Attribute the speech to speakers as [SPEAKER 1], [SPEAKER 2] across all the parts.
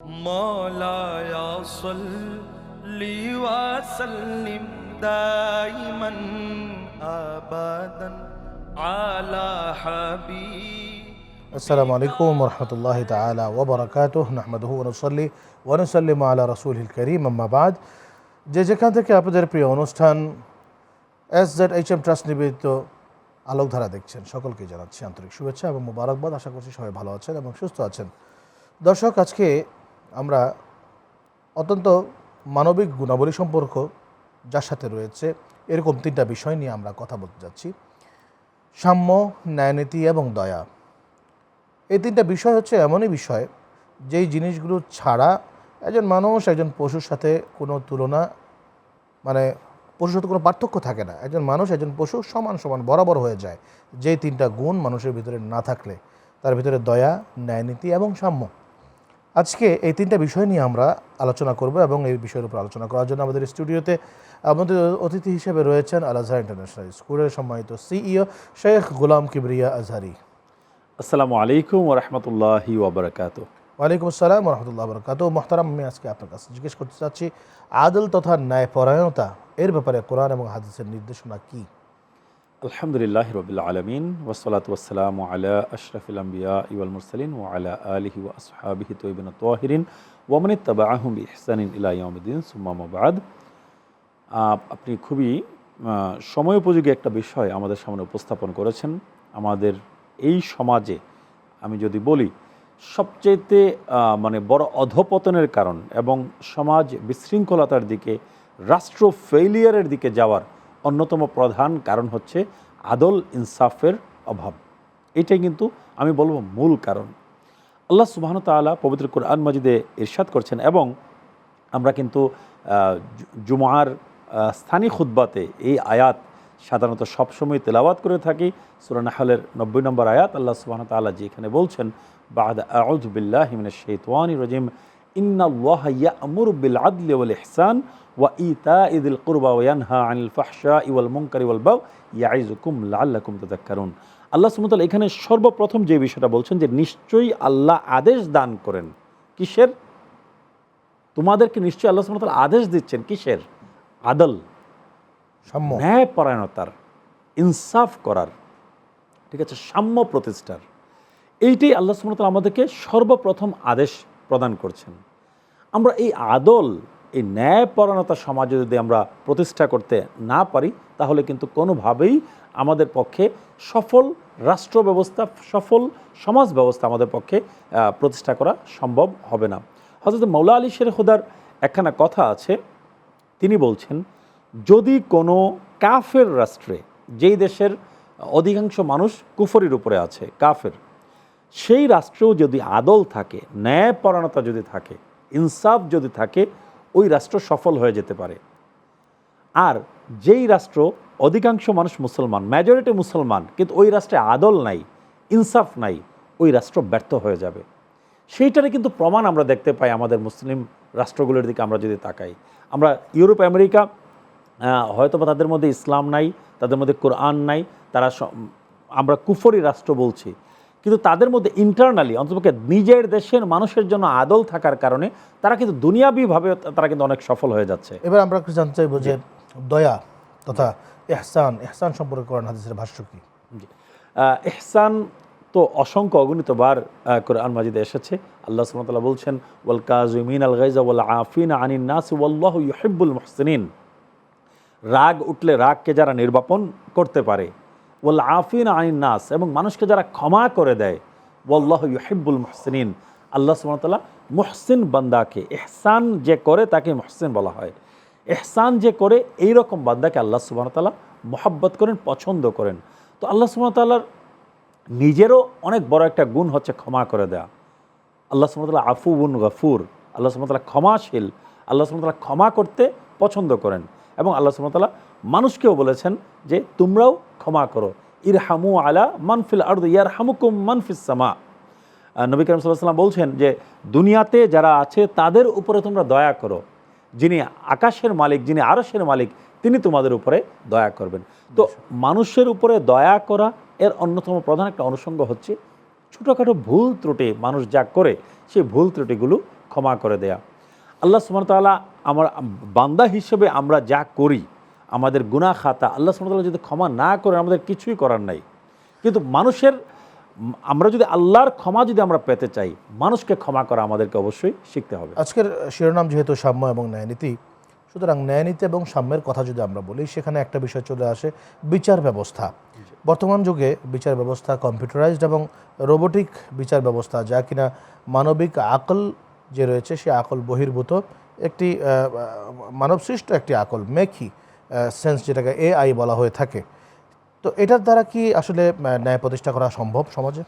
[SPEAKER 1] مولاي صل وسلم دائما ابدا على حبيب
[SPEAKER 2] السلام عليكم ورحمة الله تعالى وبركاته نحمده ونصلي ونسلم على رسوله الكريم أما بعد যে যেখান থেকে আপনাদের প্রিয় অনুষ্ঠান S Z H M trust নিবেদিত আলোকধারা দেখছেন সকলকে জানাচ্ছি আন্তরিক শুভেচ্ছা এবং মোবারকবাদ আশা করছি সবাই ভালো আছেন এবং সুস্থ আছেন দর্শক আজকে আমরা অত্যন্ত মানবিক গুণাবলী সম্পর্ক যার সাথে রয়েছে, এরকম তিনটা বিষয় নিয়ে আমরা কথা বলতে যাচ্ছি। সাম্য, ন্যায়নীতি এবং দয়া। এই তিনটা বিষয় হচ্ছে এমনই বিষয় যেই জিনিসগুলো ছাড়া একজন মানুষ, একজন পশুর সাথে কোনো তুলনা মানে পশুর সাথে কোনো পার্থক্য থাকে না। একজন মানুষ, একজন পশু সমান সমান বরাবর হয়ে যায়। যেই তিনটা গুণ মানুষের ভিতরে না থাকলে, তার ভিতরে দয়া, ন্যায়নীতি এবং সাম্য। আজকে এই তিনটা বিষয় নিয়ে আমরা আলোচনা করব এবং এই বিষয়ের উপর আলোচনা করার জন্য আমাদের স্টুডিওতে আমাদের অতিথি হিসেবে রয়েছেন আল আজহার ইন্টারন্যাশনাল স্কুলের সম্মানিত সিইও শেখ গোলাম কিবরিয়া আজহারি।
[SPEAKER 3] আসসালামু আলাইকুম ওরহমতুল্লাহি ওবরাকাত
[SPEAKER 2] ওয়ালাইকুম আসসালাম রহমতুল্লাহ বরকাত মোহতারাম আমি আজকে আপনার কাছে জিজ্ঞেস করতে চাচ্ছি আদল তথা ন্যায়পরায়ণতা এর ব্যাপারে কোরআন এবং হাদিসের নির্দেশনা কি?
[SPEAKER 3] আলহামদুলিল্লাহ রবিল আলমিন ওসলাত ওসালাম আলা আশরফিল আম্বিয়া ইউল মুরসালিন ও আলা আলিহি ও আসহাবিহি তৈবিন তোয়াহিরিন ওমনি তবা আহম ইহসানিন ইলাইয়ামুদ্দিন সুম্মামাবাদ আপনি খুবই আহ, সময়োপযোগী একটা বিষয় আমাদের সামনে উপস্থাপন করেছেন। আমাদের এই সমাজে আমি যদি বলি সবচেয়েতে মানে বড় অধপতনের কারণ এবং সমাজ বিশৃঙ্খলতার দিকে রাষ্ট্র ফেইলিয়ারের দিকে যাওয়ার অন্যতম প্রধান কারণ হচ্ছে আদল ইনসাফের অভাব। এটাই কিন্তু আমি বলব মূল কারণ। আল্লাহ সুবাহন তাআলা পবিত্র কোরআন মজিদে ইরশাদ করছেন এবং আমরা কিন্তু জুমার স্থানীয় খুদ্বাতে এই আয়াত সাধারণত সবসময় তেলাওয়াত করে থাকি। সুরানাহালের নব্বই নম্বর আয়াত আল্লাহ সুবাহন তাআলা যেখানে বলছেন, বাদ আউজবিল্লাহ মিনাশ শাইতানির রাজিম ইন্নাল্লাহ ইয়া'মুরু বিল আদলি ওয়াল ইহসান ওয়া ইতাইযিল কুরবা ওয়া ইয়ানহা আনিল ফাহশাই ওয়াল মুনকারি ওয়াল বাগ ইয়াইযুকুম লাআল্লাকুম তাযাক্কারুন আল্লাহ সুবহানাহু এখানে সর্বপ্রথম যে বিষয়টা বলছেন যে নিশ্চয়ই আল্লাহ আদেশ দান করেন। কিসের? তোমাদেরকে নিশ্চয়ই আল্লাহ সুবহানাহু আদেশ দিচ্ছেন কিসের? আদল। ন্যায়পরায়ণতার। ইনসাফ করার। ঠিক আছে? সাম্য প্রতিষ্ঠার। এইটাই আল্লাহ সুমতাল আমাদেরকে সর্বপ্রথম আদেশ প্রদান করছেন। আমরা এই আদল, এই ন্যায়পরায়ণতা সমাজে যদি আমরা প্রতিষ্ঠা করতে না পারি, তাহলে কিন্তু কোনোভাবেই আমাদের পক্ষে সফল রাষ্ট্র ব্যবস্থা সফল সমাজ ব্যবস্থা আমাদের পক্ষে প্রতিষ্ঠা করা সম্ভব হবে না। হজরত মৌলা আলী শের খুদার একখানা কথা আছে। তিনি বলছেন, যদি কোনো কাফের রাষ্ট্রে, যেই দেশের অধিকাংশ মানুষ কুফরির উপরে আছে, কাফের, সেই রাষ্ট্রেও যদি আদল থাকে, ন্যায়পরায়ণতা যদি থাকে ইনসাফ যদি থাকে, ওই রাষ্ট্র সফল হয়ে যেতে পারে। আর যেই রাষ্ট্র অধিকাংশ মানুষ মুসলমান মেজরিটি মুসলমান, কিন্তু ওই রাষ্ট্রে আদল নাই, ইনসাফ নাই, ওই রাষ্ট্র ব্যর্থ হয়ে যাবে। সেইটারে কিন্তু প্রমাণ আমরা দেখতে পাই আমাদের মুসলিম রাষ্ট্রগুলোর দিকে আমরা যদি তাকাই। আমরা ইউরোপ, আমেরিকা হয়তো বা তাদের মধ্যে ইসলাম নাই, তাদের মধ্যে কোরআন নাই, তারা আমরা কুফরি রাষ্ট্র বলছি। কিন্তু তাদের মধ্যে ইন্টারনালি অন্ততপক্ষে নিজের দেশের মানুষের জন্য আদল থাকার কারণে তারা কিন্তু দুনিয়াবিভাবে তারা কিন্তু অনেক সফল হয়ে যাচ্ছে।
[SPEAKER 2] এবার আমরা একটু জানতে চাইব যে দয়া তথা এহসান এহসান সম্পর্কে কোরআন হাদিসের ভাষ্য কি?
[SPEAKER 3] ইহসান তো অসংখ্য অগণিত বার কোরআন মাজিদে এসেছে। আল্লাহ সুবহানাহু বলছেন ওয়াল কাযিমিন আল গাইজা ওয়াল আফিন আনিন নাস ওয়াল্লাহু ইউহিব্বুল মুহসিনিন। রাগ উঠলে রাগকে যারা নির্বাপন করতে পারে ওয়াল আফিন আনিন নাস এবং মানুষকে যারা ক্ষমা করে দেয়, ওয়াল্লাহু ইউহিব্বুল মুহসিনিন। আল্লাহ তাআলা মুহসিন বান্দাকে এহসান যে করে তাকে মহসিন বলা হয়। এহসান যে করে এই রকম বান্দাকে আল্লাহ সুবহানাহু তাআলা মহাব্বত করেন, পছন্দ করেন। তো আল্লাহ সুবহানাহু তাআলার নিজেরও অনেক বড় একটা গুণ হচ্ছে ক্ষমা করে দেয়া। আল্লাহ সুমতলা আফুবুন গফুর, আল্লাহ সুমতলা ক্ষমাশীল, আল্লাহ সুমতলা ক্ষমা করতে পছন্দ করেন। এবং আল্লাহ সুমতলা মানুষকেও বলেছেন যে তোমরাও ক্ষমা করো। ইরহামু আলা মানফিল আর্দ ইয়ার হামুকুম মানফিস সামা। নবী করিম সাল্লাম বলছেন যে, দুনিয়াতে যারা আছে তাদের উপরে তোমরা দয়া করো। যিনি আকাশের মালিক, যিনি আরশের মালিক, তিনি তোমাদের উপরে দয়া করবেন। তো মানুষের উপরে দয়া করা এর অন্যতম প্রধান একটা অনুষঙ্গ হচ্ছে ছোটোখাটো ভুল ত্রুটি মানুষ যা করে, সেই ভুল ত্রুটিগুলো ক্ষমা করে দেয়া। আল্লাহ সুমতাল্লাহ আমার বান্দা হিসেবে আমরা যা করি আমাদের গুনাহ খাতা, আল্লাহ সুমতাল্লাহ যদি ক্ষমা না করে আমাদের কিছুই করার নাই। কিন্তু মানুষের, আমরা যদি আল্লাহর ক্ষমা যদি আমরা পেতে চাই, মানুষকে ক্ষমা করা আমাদেরকে অবশ্যই শিখতে হবে।
[SPEAKER 2] আজকের শিরোনাম যেহেতু সাম্য এবং ন্যায়নীতি, সুতরাং ন্যায়নীতি এবং সাম্যের কথা যদি আমরা বলি, সেখানে একটা বিষয় চলে আসে, বিচার ব্যবস্থা। বর্তমান যুগে বিচার ব্যবস্থা কম্পিউটারাইজড এবং রোবোটিক বিচার ব্যবস্থা, যা কিনা মানবিক আকল যে রয়েছে, সে আকল বহির্ভূত, একটি মানবসৃষ্ট একটি আকল, মেকি। সেন্স যেটাকে এআই বলা হয়ে থাকে। তো এটার দ্বারা কি আসলে ন্যায় প্রতিষ্ঠা করা সম্ভব সমাজে?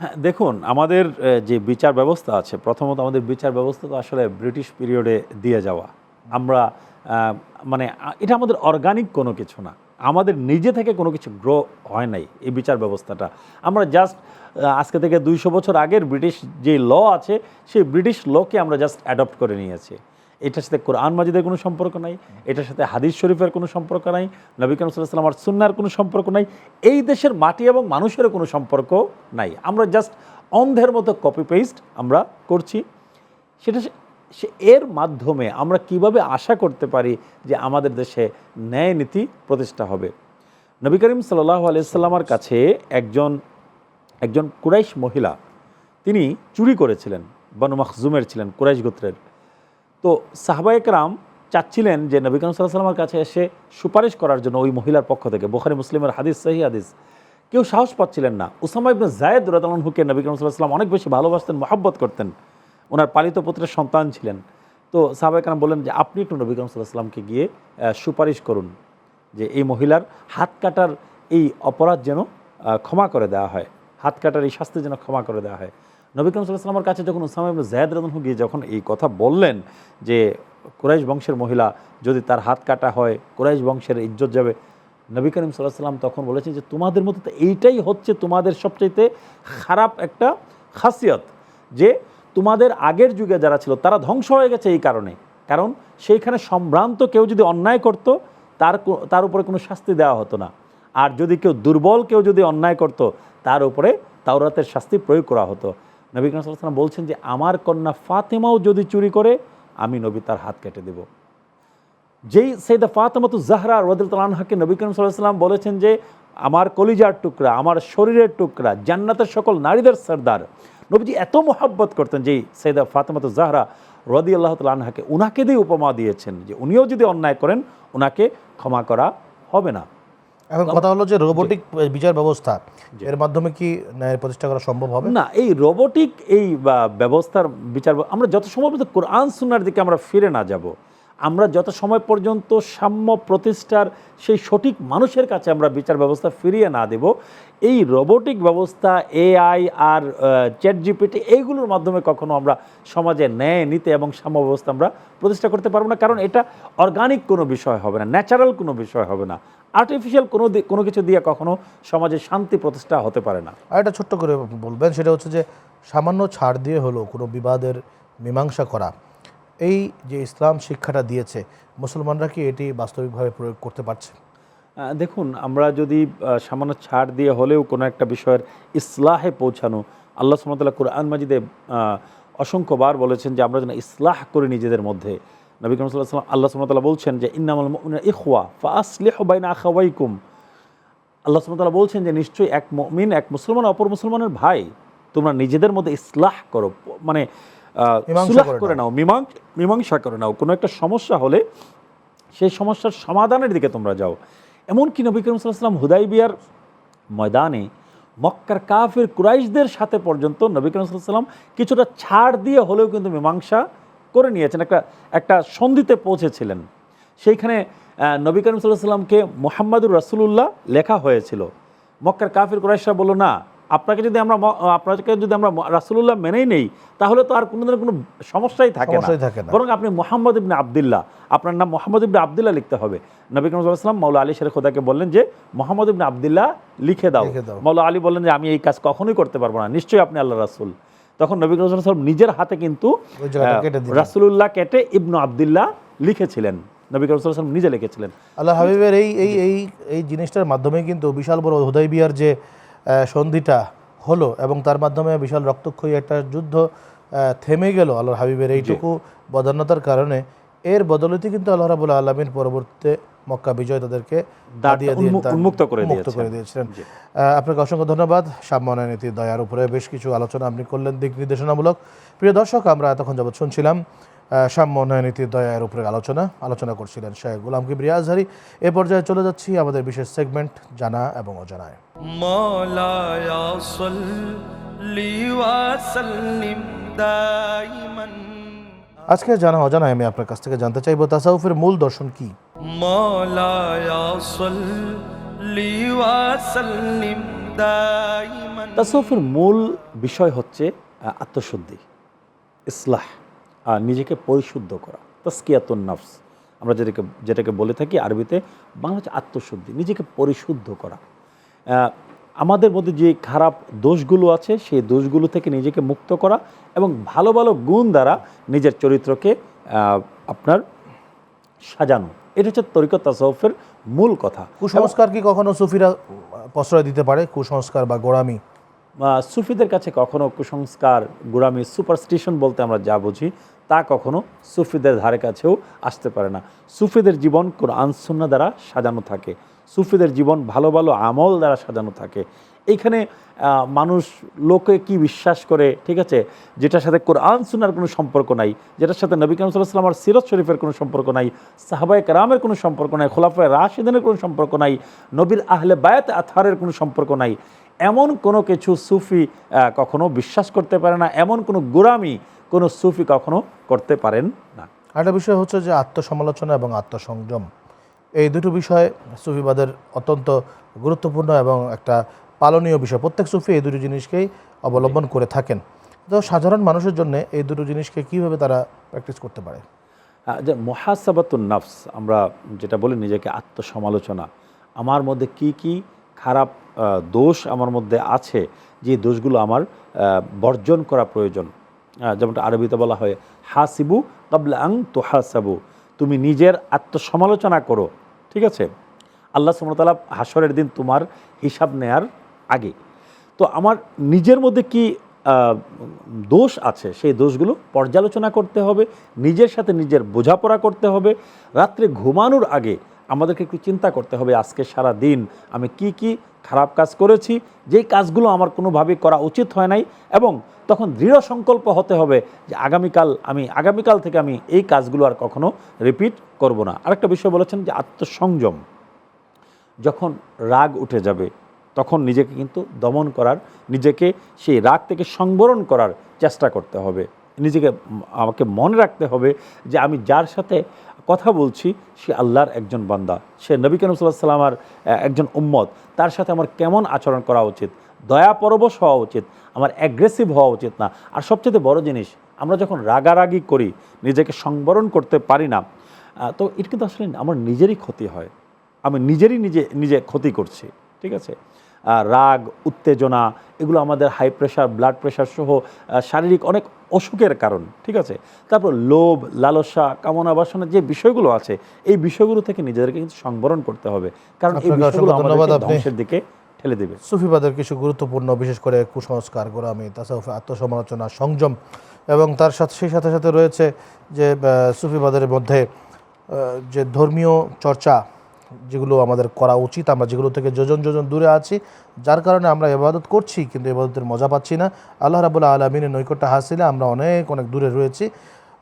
[SPEAKER 3] হ্যাঁ দেখুন, আমাদের যে বিচার ব্যবস্থা আছে, প্রথমত আমাদের বিচার ব্যবস্থা তো আসলে ব্রিটিশ পিরিয়ডে দিয়ে যাওয়া। আমরা মানে এটা আমাদের অর্গানিক কোনো কিছু না। আমাদের নিজে থেকে কোনো কিছু গ্রো হয় নাই এই বিচার ব্যবস্থাটা। আমরা জাস্ট আজকে থেকে দুইশো বছর আগের ব্রিটিশ যে ল আছে, সেই ব্রিটিশ লকে আমরা জাস্ট অ্যাডপ্ট করে নিয়েছি। এটার সাথে কোরআন মাজিদের কোনো সম্পর্ক নাই, এটার সাথে হাদিস শরীফের কোনো সম্পর্ক নাই, নবী করিম সাল্লাহ আর সুন্নার কোনো সম্পর্ক নাই, এই দেশের মাটি এবং মানুষেরও কোনো সম্পর্ক নাই। আমরা জাস্ট অন্ধের মতো কপি পেস্ট আমরা করছি। সেটা সে- এর মাধ্যমে আমরা কীভাবে আশা করতে পারি যে আমাদের দেশে ন্যায় নীতি প্রতিষ্ঠা হবে? নবী করিম সাল্লাহ আলিয়াল্লামার কাছে একজন একজন কুরাইশ মহিলা, তিনি চুরি করেছিলেন, বনু মখজুমের ছিলেন কুরাইশ গোত্রের। তো সাহবায়করাম চাচ্ছিলেন যে নবী করিম সাল্লাহ সাল্লামের কাছে এসে সুপারিশ করার জন্য ওই মহিলার পক্ষ থেকে, বোখারি, মুসলিমের হাদিস সহি হাদিস। কেউ সাহস পাচ্ছিলেন না। উসামা ইবনে জায়েদ রাতালহুকে নবী করিম সাল্লাহ সাল্লাম অনেক বেশি ভালোবাসতেন, মহাব্বত করতেন। ওনার পালিত পুত্রের সন্তান ছিলেন। তো সাহবায়করাম বললেন যে, আপনি একটু নবী করিম সাল্লাহ সাল্লামকে গিয়ে সুপারিশ করুন যে এই মহিলার হাত কাটার এই অপরাধ যেন ক্ষমা করে দেওয়া হয়। হাত কাটার এই শাস্তি যেন ক্ষমা করে দেওয়া হয়। নবী করিম সাল্লাহ সাল্লামের কাছে যখন উসামা ইবনে জায়েদ রাতালহু গিয়ে যখন এই কথা বললেন যে কুরাইশ বংশের মহিলা যদি তার হাত কাটা হয়, কুরাইশ বংশের ইজ্জত যাবে, নবী করিম সাল্লাহ সাল্লাম তখন বলেছেন যে তোমাদের মধ্যে তো এইটাই হচ্ছে তোমাদের সবচাইতে খারাপ একটা খাসিয়ত, যে তোমাদের আগের যুগে যারা ছিল তারা ধ্বংস হয়ে গেছে এই কারণে। কারণ সেইখানে সম্ভ্রান্ত কেউ যদি অন্যায় করত, তার তার উপরে কোনো শাস্তি দেওয়া হতো না। আর যদি কেউ দুর্বল কেউ যদি অন্যায় করত, তার উপরে তাওরাতের শাস্তি প্রয়োগ করা হতো। নবী করিম সাল্লাম বলছেন যে, আমার কন্যা ফাতেমাও যদি চুরি করে, আমি নবী তার হাত কেটে দেবো। যেই সেইদা ফাতেমাতু জাহরা রদুল তালানহাকে নবী করিম সাল্লাম বলেছেন যে, আমার কলিজার টুকরা, আমার শরীরের টুকরা, জান্নাতের সকল নারীদের সর্দার। নবীজি এত মোহাব্বত করতেন যেই সৈদা ফাতেমাতু জাহরা রদি আল্লাহ তালানহাকে উনাকে দিয়ে উপমা দিয়েছেন যে, উনিও যদি অন্যায় করেন ওনাকে ক্ষমা করা হবে না।
[SPEAKER 2] এখন কথা হলো যে রোবোটিক বিচার ব্যবস্থা এর মাধ্যমে কি ন্যায় প্রতিষ্ঠা করা সম্ভব হবে?
[SPEAKER 3] না এই রোবোটিক এই ব্যবস্থার বিচার আমরা যত সময় পর্যন্ত কোরআন সুনার দিকে আমরা ফিরে না যাব। আমরা যত সময় পর্যন্ত সাম্য প্রতিষ্ঠার সেই সঠিক মানুষের কাছে আমরা বিচার ব্যবস্থা ফিরিয়ে না দেব এই রোবোটিক ব্যবস্থা এআই আর চ্যাট জিপিটি এইগুলোর মাধ্যমে কখনো আমরা সমাজে ন্যায় নিতে এবং সাম্য ব্যবস্থা আমরা প্রতিষ্ঠা করতে পারব না। কারণ এটা অর্গানিক কোনো বিষয় হবে না ন্যাচারাল কোনো বিষয় হবে না। আর্টিফিশিয়াল কোনো কোনো কিছু দিয়ে কখনো সমাজে শান্তি প্রতিষ্ঠা হতে পারে না।
[SPEAKER 2] আর এটা ছোট্ট করে বলবেন সেটা হচ্ছে যে সামান্য ছাড় দিয়ে হলো কোনো বিবাদের মীমাংসা করা এই যে ইসলাম শিক্ষাটা দিয়েছে মুসলমানরা কি এটি বাস্তবিকভাবে প্রয়োগ করতে পারছে?
[SPEAKER 3] দেখুন আমরা যদি সামান্য ছাড় দিয়ে হলেও কোনো একটা বিষয়ের ইসলাহে পৌঁছানো আল্লাহ সুমতাল্লাহ কুরআন মাজিদে অসংখ্যবার বলেছেন যে আমরা যেন ইসলাহ করি নিজেদের মধ্যে। নবী করিম সাল্লাহ সাল্লাম আল্লাহ সুমতাল্লাহ বলছেন যে ইন্নামুল ইখওয়া ফাসলিহ বাইনা আখাওয়াইকুম। আল্লাহ সুমতাল্লাহ বলছেন যে নিশ্চয়ই এক মুমিন এক মুসলমান অপর মুসলমানের ভাই তোমরা নিজেদের মধ্যে ইসলাহ করো মানে সুলাহ
[SPEAKER 2] করে
[SPEAKER 3] নাও। মীমাংস করে নাও। কোনো একটা সমস্যা হলে সেই সমস্যার সমাধানের দিকে তোমরা যাও। এমনকি নবী করিম সাল্লাম হুদাই বিয়ার ময়দানে মক্কার কাফের কুরাইশদের সাথে পর্যন্ত নবী করিম সাল্লাম কিছুটা ছাড় দিয়ে হলেও কিন্তু মীমাংসা করে নিয়েছেন একটা একটা সন্ধিতে পৌঁছেছিলেন। সেইখানে নবী করিম সাল্লাহ সাল্লামকে মোহাম্মদুর রাসুলুল্লাহ লেখা হয়েছিল। মক্কার কাফির কুরাইশরা বলল না আপনাকে যদি আমরা আপনাকে যদি আমরা রাসুলুল্লাহ মেনেই নেই তাহলে তো আর কোনো দিনের কোনো সমস্যাই থাকে না। বরং আপনি মোহাম্মদ ইবনে আবদুল্লাহ আপনার নাম মোহাম্মদ ইবনে আবদুল্লাহ লিখতে হবে। নবী করিম সাল্লাম মৌলা আলী শের খোদাকে বললেন যে মোহাম্মদ ইবনে আবদুল্লাহ লিখে দাও।
[SPEAKER 2] লিখে দাও।
[SPEAKER 3] মৌলা আলী বললেন যে আমি এই কাজ কখনোই করতে পারব না। নিশ্চয়ই আপনি আল্লাহ রাসুল। তখন নবী করিম সাল্লাম নিজের হাতে কিন্তু। রাসুলুল্লাহ কেটে ইবনু আবদুল্লাহ লিখেছিলেন। নবী করিম সাল্লাম নিজে লিখেছিলেন।
[SPEAKER 2] আল্লাহ হাবিবের এই এই এই এই জিনিসটার মাধ্যমে কিন্তু বিশাল বড় হুদাই বিয়ার যে সন্ধিটা হলো এবং তার মাধ্যমে বিশাল রক্তক্ষয়ী একটা যুদ্ধ থেমে গেল আল্লাহর হাবিবের এইটুকু বদান্যতার কারণে। এর বদলতে কিন্তু আল্লাহ রাবুল আলমিন পরবর্তীতে মক্কা বিজয় তাদেরকে
[SPEAKER 3] মুক্ত করে
[SPEAKER 2] করে দিয়েছিলেন। আপনাকে অসংখ্য ধন্যবাদ। সাম্যনা দয়ার উপরে বেশ কিছু আলোচনা আপনি করলেন দিক নির্দেশনামূলক। প্রিয় দর্শক আমরা এতক্ষণ যাবৎ শুনছিলাম সাম্য নীতির দয়ার উপরে আলোচনা। আলোচনা করছিলেন শাহ গুলাম কিব আজহারি। এ পর্যায়ে চলে যাচ্ছি আমাদের বিশেষ সেগমেন্ট জানা এবং অজানায়। আজকে জানা অজানায় আমি আপনার কাছ থেকে জানতে চাইব তাসাউফের মূল দর্শন কী?
[SPEAKER 3] তাসফের মূল বিষয় হচ্ছে আত্মশুদ্ধি, ইসলাহ, আর নিজেকে পরিশুদ্ধ করা, তস্কিয়াতুন নফস। আমরা যেটাকে যেটাকে বলে থাকি আরবিতে, বাংলা হচ্ছে আত্মশুদ্ধি, নিজেকে পরিশুদ্ধ করা। আমাদের মধ্যে যে খারাপ দোষগুলো আছে, সেই দোষগুলো থেকে নিজেকে মুক্ত করা এবং ভালো ভালো গুণ দ্বারা নিজের চরিত্রকে আপনার সাজানো। এটা হচ্ছে তরিকত তাসৌফের মূল কথা।
[SPEAKER 2] কুসংস্কার কি কখনো সুফিরা প্রশ্রয় দিতে পারে? কুসংস্কার বা গোড়ামি?
[SPEAKER 3] সুফিদের কাছে কখনো কুসংস্কার গোড়ামি সুপারস্টিশন বলতে আমরা যা বুঝি তা কখনো সুফিদের ধারে কাছেও আসতে পারে না। সুফিদের জীবন কোরআন সুন্না দ্বারা সাজানো থাকে। সুফিদের জীবন ভালো ভালো আমল দ্বারা সাজানো থাকে। এইখানে মানুষ লোকে কি বিশ্বাস করে, ঠিক আছে? যেটার সাথে কোরআন সুনার কোনো সম্পর্ক নাই, যেটার সাথে নবী কালাম সাল্লাহ সাল্লামার সিরত শরীফের কোনো সম্পর্ক নাই, সাহাবায় কারামের কোনো সম্পর্ক নাই, খোলাফায় রাশিদিনের কোনো সম্পর্ক নাই, নবীর আহলে বায়াত আথারের কোনো সম্পর্ক নাই, এমন কোনো কিছু সুফি কখনো বিশ্বাস করতে পারে না, এমন কোনো গোরামি কোনো সুফি কখনো করতে পারেন না।
[SPEAKER 2] আরেকটা বিষয় হচ্ছে যে আত্মসমালোচনা এবং আত্মসংযম, এই দুটো বিষয় সুফিবাদের অত্যন্ত গুরুত্বপূর্ণ এবং একটা পালনীয় বিষয়। প্রত্যেক সুফি এই দুটো জিনিসকেই অবলম্বন করে থাকেন। তো সাধারণ মানুষের জন্য এই দুটো জিনিসকে কীভাবে তারা প্র্যাকটিস করতে পারে?
[SPEAKER 3] যে মহাসাবাতুন নফস, আমরা যেটা বলি নিজেকে আত্মসমালোচনা, আমার মধ্যে কি কি খারাপ দোষ আমার মধ্যে আছে, যে দোষগুলো আমার বর্জন করা প্রয়োজন। যেমনটা আরবিতে বলা হয়, হাসিবু কাবলা আং তো হাসাবু তুমি নিজের আত্মসমালোচনা করো, ঠিক আছে? আল্লাহ সুমতালা হাসরের দিন তোমার হিসাব নেয়ার আগে। তো আমার নিজের মধ্যে কি দোষ আছে? সেই দোষগুলো পর্যালোচনা করতে হবে, নিজের সাথে নিজের বোঝাপড়া করতে হবে, রাত্রে ঘুমানোর আগে আমাদেরকে একটু চিন্তা করতে হবে, আজকে সারা দিন আমি কি কি খারাপ কাজ করেছি? যেই কাজগুলো আমার কোনোভাবেই করা উচিত হয় নাই এবং তখন দৃঢ় সংকল্প হতে হবে যে আগামীকাল আমি, আগামীকাল থেকে আমি এই কাজগুলো আর কখনো রিপিট করব না। আরেকটা বিষয় বলেছেন যে আত্মসংযম। যখন রাগ উঠে যাবে তখন নিজেকে কিন্তু দমন করার, নিজেকে সেই রাগ থেকে সংবরণ করার চেষ্টা করতে হবে। নিজেকে আমাকে মনে রাখতে হবে যে আমি যার সাথে কথা বলছি, সে আল্লাহর একজন বান্দা। সে নবী কেন সাল্লামার একজন উম্মত। তার সাথে আমার কেমন আচরণ করা উচিত? দয়া পরবশ হওয়া উচিত? আমার অ্যাগ্রেসিভ হওয়া উচিত না? আর সবচেয়ে বড় জিনিস, আমরা যখন রাগারাগি করি, নিজেকে সংবরণ করতে পারি না তো এটা কিন্তু আসলে আমার নিজেরই ক্ষতি হয়। আমি নিজেরই নিজে নিজে ক্ষতি করছি, ঠিক আছে? রাগ উত্তেজনা এগুলো আমাদের হাই প্রেশার ব্লাড প্রেশার সহ শারীরিক অনেক অসুখের কারণ ঠিক আছে? তারপর লোভ লালসা কামনা বাসনা যে বিষয়গুলো আছে এই বিষয়গুলো থেকে নিজেদেরকে কিন্তু সংবরণ করতে হবে। কারণ এই বিষয়গুলো ধ্বংসের দিকে ঠেলে দেবে।
[SPEAKER 2] সুফিবাদের কিছু গুরুত্বপূর্ণ বিশেষ করে কুসংস্কার গোড়ামি তাসাউফে আত্মসমালোচনা সংযম এবং তার সাথে সেই সাথে সাথে রয়েছে যে সুফিবাদের মধ্যে যে ধর্মীয় চর্চা যেগুলো আমাদের করা উচিত, আমরা যেগুলো থেকে যোজন যোজন দূরে আছি, যার কারণে আমরা এবাদত করছি, কিন্তু এবাদতের মজা পাচ্ছি না। আল্লাহ রাবুল্লাহ আলমিনের নৈকট্য হাসিলে আমরা অনেক অনেক দূরে রয়েছি।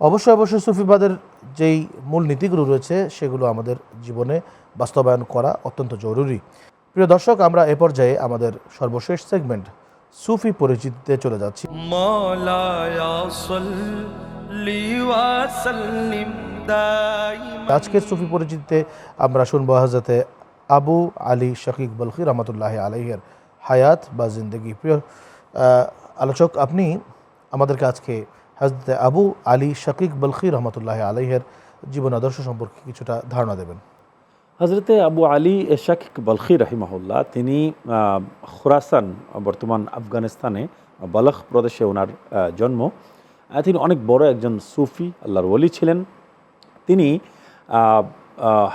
[SPEAKER 2] অবশ্যই অবশ্যই সুফিবাদের যেই মূল নীতিগুলো রয়েছে, সেগুলো আমাদের জীবনে বাস্তবায়ন করা অত্যন্ত জরুরি। প্রিয় দর্শক, আমরা এ পর্যায়ে আমাদের সর্বশেষ সেগমেন্ট সুফি পরিচিতিতে চলে যাচ্ছি। আজকের সুফি পরিচিতিতে আমরা শুনব হাজরতে আবু আলী শাকিক বলকি রহমতুল্লাহ আলহের হায়াত বা জিন্দগি। প্রিয় আলোচক আপনি আমাদেরকে আজকে হাজরতে আবু আলী শাকিক বলকি রহমতুল্লাহ আলহের জীবন আদর্শ সম্পর্কে কিছুটা ধারণা দেবেন।
[SPEAKER 3] হজরতে আবু আলী শাকিক বলখি রহিমাহুল্লাহ তিনি খুরাসান বর্তমান আফগানিস্তানে বলখ প্রদেশে ওনার জন্ম। তিনি অনেক বড় একজন সুফি, আল্লাহর ওলি ছিলেন। তিনি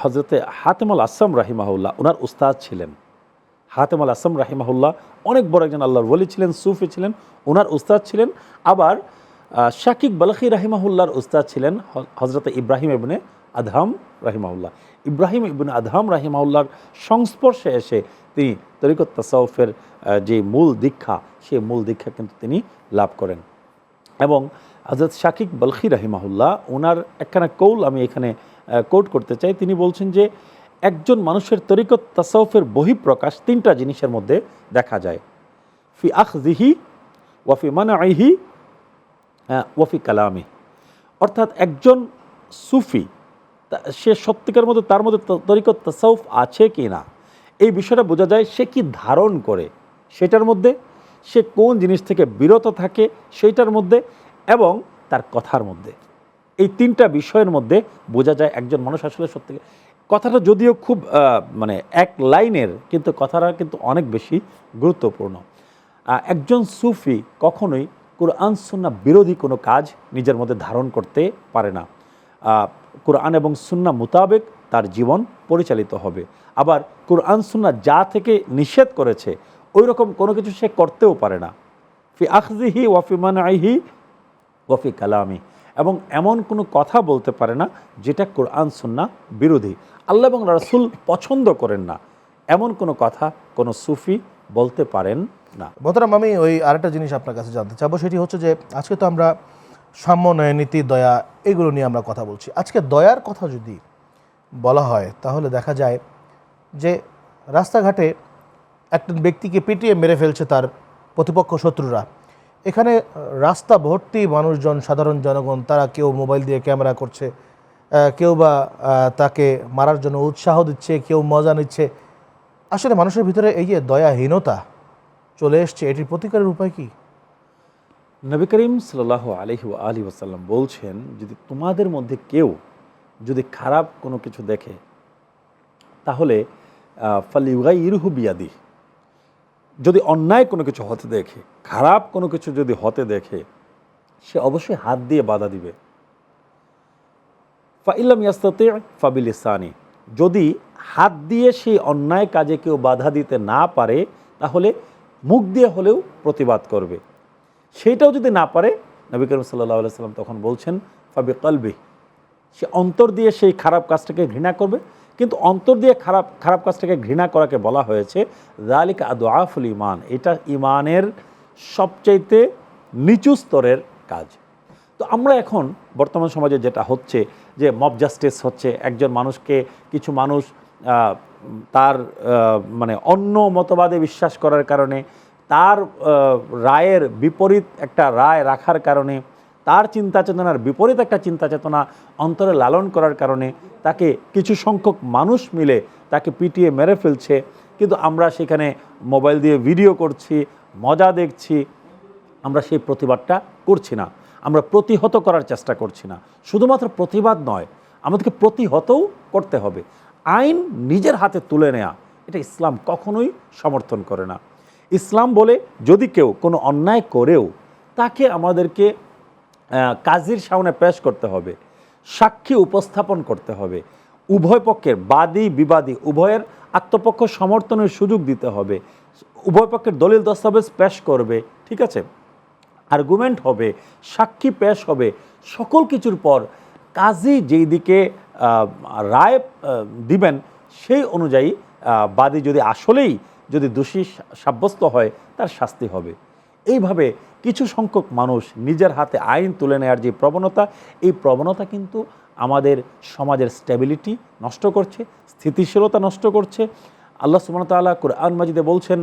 [SPEAKER 3] হজরতে হাতেমুল আসম রাহিমাহুল্লাহ ওনার উস্তাদ ছিলেন। হাতেমুল আসম রাহিমাহুল্লাহ অনেক বড় একজন আল্লাহর ওলি ছিলেন, সুফি ছিলেন ওনার উস্তাদ ছিলেন। আবার শাকিক বালখি রাহিমাহুল্লার উস্তাদ ছিলেন হজরত ইব্রাহিম ইবনে আদহাম রাহিমাহুল্লাহ। ইব্রাহিম ইবনে আদহাম রাহিমাহুল্লার সংস্পর্শে এসে তিনি তরিকত তাসাউফের যে মূল দীক্ষা সেই মূল দীক্ষা কিন্তু তিনি লাভ করেন। এবং হজরত শাকিক বলখি রাহিমাহুল্লাহ ওনার একখানা কৌল আমি এখানে কোট করতে চাই। তিনি বলছেন যে, একজন মানুষের তরিকত তাসাউফের বহিঃপ্রকাশ তিনটা জিনিসের মধ্যে দেখা যায়। ফি আখজিহি ওয়াফি মানাইহি ওয়াফি কালামি অর্থাৎ একজন সুফি সে সত্যিকার মধ্যে তার মধ্যে তরিকত তাসাউফ আছে কি না এই বিষয়টা বোঝা যায় সে কি ধারণ করে। সেটার মধ্যে সে কোন জিনিস থেকে বিরত থাকে সেইটার মধ্যে এবং তার কথার মধ্যে। এই তিনটা বিষয়ের মধ্যে বোঝা যায় একজন মানুষ আসলে সত্যি কথাটা যদিও খুব মানে এক লাইনের, কিন্তু কথাটা কিন্তু অনেক বেশি গুরুত্বপূর্ণ। একজন সুফি কখনোই কোরআন সুন্না বিরোধী কোনো কাজ নিজের মধ্যে ধারণ করতে পারে না। কোরআন এবং সুন্না মোতাবেক তার জীবন পরিচালিত হবে। আবার কোরআন সুন্না যা থেকে নিষেধ করেছে ওই রকম কোনো কিছু সে করতেও পারে না। ফি আখজিহি ওয়াফি মানাইহি ওয়াফি কালামি। এবং এমন কোনো কথা বলতে পারে না যেটা কোরআন সুন্না বিরোধী। আল্লাহ এবং রাসূল পছন্দ করেন না। এমন কোনো কথা কোনো সুফি বলতে পারেন না।
[SPEAKER 2] মোহতারাম, আমি ওই আরেকটা জিনিস আপনার কাছে জানতে চাবো, সেটি হচ্ছে যে আজকে তো আমরা সাম্য নীতি, দয়া এগুলো নিয়ে আমরা কথা বলছি। আজকে দয়ার কথা যদি বলা হয়, তাহলে দেখা যায় যে রাস্তাঘাটে একটা ব্যক্তিকে পিটিয়ে মেরে ফেলছে তার প্রতিপক্ষ শত্রুরা। এখানে রাস্তা ভর্তি মানুষজন, সাধারণ জনগণ, তারা কেউ মোবাইল দিয়ে ক্যামেরা করছে কেউ বা তাকে মারার জন্য উৎসাহ দিচ্ছে, কেউ মজা নিচ্ছে। আসলে মানুষের ভিতরে এই যে দয়াহীনতা চলে এসছে, এটির প্রতিকারের উপায় কি?
[SPEAKER 3] নবী করিম সাল্লাহ আলহি আলী ওসাল্লাম বলছেন, যদি তোমাদের মধ্যে কেউ যদি খারাপ কোনো কিছু দেখে, তাহলে ফালিউগাই ইরহু বিয়াদি যদি অন্যায় কোনো কিছু হতে দেখে, খারাপ কোনো কিছু যদি হতে দেখে, সে অবশ্যই হাত দিয়ে বাধা দিবে। ফাইলাম ইয়াস্তাতে ফাবিল ইসানি যদি হাত দিয়ে সেই অন্যায় কাজে কেউ বাধা দিতে না পারে, তাহলে মুখ দিয়ে হলেও প্রতিবাদ করবে। সেইটাও যদি না পারে, নবী করিম সাল্লাহ সাল্লাম তখন বলছেন ফাবি কলবি সে অন্তর দিয়ে সেই খারাপ কাজটাকে ঘৃণা করবে কিন্তু অন্তর দিয়ে খারাপ খারাপ কাজটাকে ঘৃণা করাকে বলা হয়েছে জালিক আদু আফুল ইমান এটা ইমানের সবচাইতে নিচু স্তরের কাজ। তো আমরা এখন বর্তমান সমাজে যেটা হচ্ছে, যে মব জাস্টিস হচ্ছে, একজন মানুষকে কিছু মানুষ তার মানে অন্য মতবাদে বিশ্বাস করার কারণে, তার রায়ের বিপরীত একটা রায় রাখার কারণে তার চিন্তা চেতনার বিপরীত একটা চিন্তা চেতনা অন্তরে লালন করার কারণে তাকে কিছু সংখ্যক মানুষ মিলে তাকে পিটিয়ে মেরে ফেলছে। কিন্তু আমরা সেখানে মোবাইল দিয়ে ভিডিও করছি, মজা দেখছি, আমরা সেই প্রতিবাদটা করছি না। আমরা প্রতিহত করার চেষ্টা করছি না। শুধুমাত্র প্রতিবাদ নয়, আমাদেরকে প্রতিহতও করতে হবে। আইন নিজের হাতে তুলে নেওয়া এটা ইসলাম কখনোই সমর্থন করে না। ইসলাম বলে যদি কেউ কোনো অন্যায় করেও তাকে আমাদেরকে কাজীর সামনে পেশ করতে হবে, সাক্ষী উপস্থাপন করতে হবে, উভয় পক্ষের বাদী, বিবাদী, উভয়ের আত্মপক্ষ সমর্থনের সুযোগ দিতে হবে, উভয় পক্ষের দলিল দস্তাবেজ পেশ করবে, ঠিক আছে? আর্গুমেন্ট হবে, সাক্ষী পেশ হবে, সকল কিছুর পর কাজী যেই দিকে রায় দিবেন, সেই অনুযায়ী বাদী যদি আসলেই যদি দোষী সাব্যস্ত হয়, তার শাস্তি হবে। এইভাবে কিছু সংখ্যক মানুষ নিজের হাতে আইন তুলে নেওয়ার যে প্রবণতা এই প্রবণতা কিন্তু আমাদের সমাজের স্ট্যাবিলিটি নষ্ট করছে স্থিতিশীলতা নষ্ট করছে। আল্লাহ ওয়া তাআলা কোরআন মাজিদে বলছেন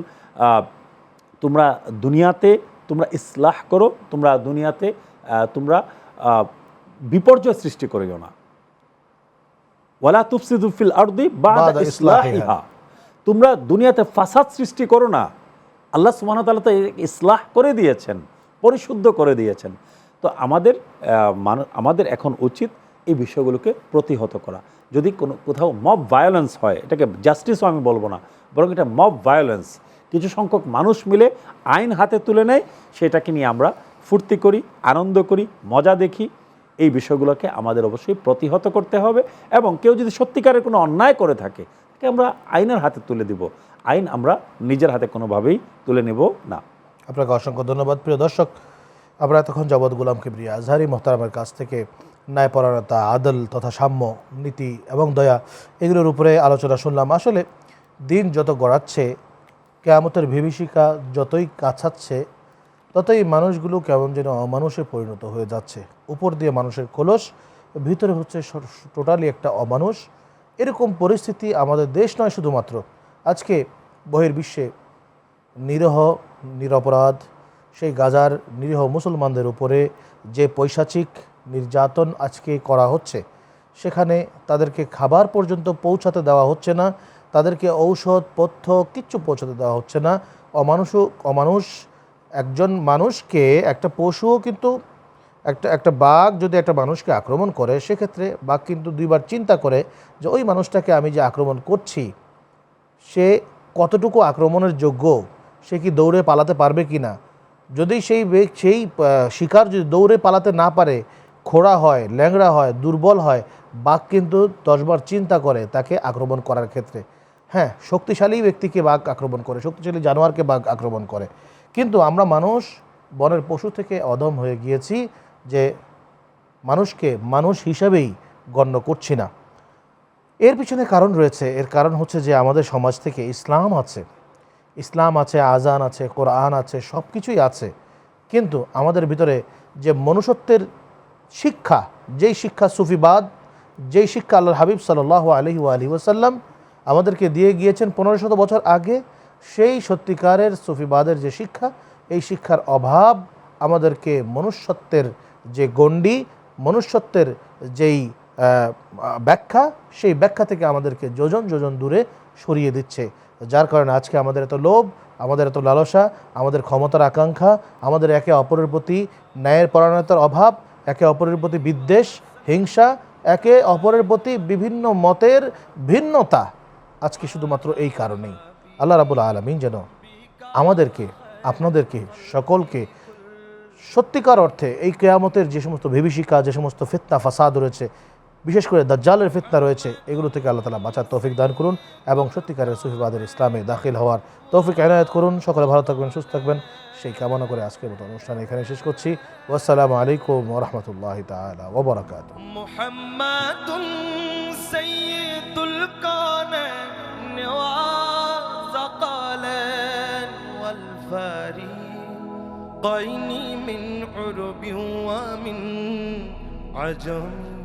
[SPEAKER 3] তোমরা দুনিয়াতে তোমরা ইসলাহ করো তোমরা দুনিয়াতে তোমরা বিপর্যয় সৃষ্টি করিও না। ওয়ালা তুফসিদু ফিল আরদি ইসলাহিহা।
[SPEAKER 2] ইসলাহিহা।
[SPEAKER 3] তোমরা দুনিয়াতে ফাসাদ সৃষ্টি করো না। আল্লাহ তাআলা তো ইসলাহ করে দিয়েছেন, পরিশুদ্ধ করে দিয়েছেন। তো আমাদের আমাদের এখন উচিত এই বিষয়গুলোকে প্রতিহত করা। যদি কোনো কোথাও মব ভায়োলেন্স হয়, এটাকে জাস্টিসও আমি বলব না, বরং এটা মব ভায়োলেন্স কিছু সংখ্যক মানুষ মিলে আইন হাতে তুলে নেয়, সেটাকে নিয়ে আমরা ফুর্তি করি, আনন্দ করি, মজা দেখি, এই বিষয়গুলোকে আমাদের অবশ্যই প্রতিহত করতে হবে। এবং কেউ যদি সত্যিকারের কোনো অন্যায় করে থাকে, তাকে আমরা আইনের হাতে তুলে দিব। আইন আমরা নিজের হাতে কোনোভাবেই তুলে নেব না।
[SPEAKER 2] আপনাকে অসংখ্য ধন্যবাদ, প্রিয় দর্শক। আমরা এতক্ষণ জগৎ গুলাম কিবরিয়া আজহারি মোহতারামের কাছ থেকে ন্যায়পরায়ণতা, আদল তথা সাম্য, নীতি এবং দয়া এগুলোর উপরে আলোচনা শুনলাম। আসলে দিন যত গড়াচ্ছে, কেয়ামতের বিভীষিকা যতই কাছাচ্ছে, ততই মানুষগুলো কেমন যেন অমানুষে পরিণত হয়ে যাচ্ছে। উপর দিয়ে মানুষের কলস, ভিতরে হচ্ছে টোটালি একটা অমানুষ। এরকম পরিস্থিতি আমাদের দেশ নয় শুধুমাত্র। আজকে বহির্বিশ্বে নিরহ, নিরপরাধ, সেই গাজার নিরীহ মুসলমানদের উপরে যে পৈশাচিক নির্যাতন আজকে করা হচ্ছে, সেখানে তাদেরকে খাবার পর্যন্ত পৌঁছাতে দেওয়া হচ্ছে না, তাদেরকে ঔষধ, পথ্য কিচ্ছু পৌঁছাতে দেওয়া হচ্ছে না। অমানুষ অমানুষ, একজন মানুষকে, একটা পশুও কিন্তু একটা একটা বাঘ যদি একটা মানুষকে আক্রমণ করে, সেক্ষেত্রে বাঘ কিন্তু দুইবার চিন্তা করে যে ওই মানুষটাকে আমি যে আক্রমণ করছি, সে কতটুকু আক্রমণের যোগ্য, সে কি দৌড়ে পালাতে পারবে কি না? যদি সেই সেই শিকার যদি দৌড়ে পালাতে না পারে, খোড়া হয়, ল্যাংড়া হয়, দুর্বল হয়, বাঘ কিন্তু দশবার চিন্তা করে তাকে আক্রমণ করার ক্ষেত্রে। হ্যাঁ শক্তিশালী ব্যক্তিকে বাঘ আক্রমণ করে, শক্তিশালী জানোয়ারকে বাঘ আক্রমণ করে। কিন্তু আমরা মানুষ, বনের পশু থেকে অদম হয়ে গিয়েছি যে মানুষকে মানুষ হিসাবেই গণ্য করছি না। এর পিছনে কারণ রয়েছে। এর কারণ হচ্ছে যে আমাদের সমাজ থেকে ইসলাম আছে। ইসলাম আছে আজান আছে, কোরআন আছে সব কিছুই আছে। কিন্তু আমাদের ভিতরে যে মনুষ্যত্বের শিক্ষা, যেই শিক্ষা সুফিবাদ, যেই শিক্ষা আল্লাহ হাবিব সাল্লাহ আলহি আলহি ওসাল্লাম আমাদেরকে দিয়ে গিয়েছেন পনেরো শত বছর আগে, সেই সত্যিকারের সুফিবাদের যে শিক্ষা, এই শিক্ষার অভাব আমাদেরকে মনুষ্যত্বের যে গণ্ডি, মনুষ্যত্বের যেই ব্যাখ্যা, সেই ব্যাখ্যা থেকে আমাদেরকে যোজন যোজন দূরে সরিয়ে দিচ্ছে। যার কারণে আজকে আমাদের এত লোভ, আমাদের এত লালসা, আমাদের ক্ষমতার আকাঙ্ক্ষা, আমাদের একে অপরের প্রতি ন্যায়ের পরায়ণতার অভাব, একে অপরের প্রতি বিদ্বেষ, হিংসা, একে অপরের প্রতি বিভিন্ন মতের ভিন্নতা আজকে শুধুমাত্র এই কারণেই। আল্লাহ রাবুল আলমিন যেন আমাদেরকে, আপনাদেরকে, সকলকে সত্যিকার অর্থে এই কেয়ামতের যে সমস্ত বিভীষিকা, যে সমস্ত ফিতনা, ফাসাদ রয়েছে বিশেষ করে দাজ্জালের ফিতনা রয়েছে এগুলো থেকে আল্লাহ তালা বাঁচার তৌফিক দান করুন এবং সত্যিকারের সুফিবাদের ইসলামে দাখিল হওয়ার তৌফিক এনায়ত করুন সকলে ভালো থাকবেন সুস্থ থাকবেন সেই কামনা করে আজকের মতো অনুষ্ঠান এখানে শেষ করছি আসসালামু আলাইকুম ওরহমতুল্লাহ তালা ওবরাকাত
[SPEAKER 1] محمد سيد الكونين وثقلين والفريقين من عرب ومن عجم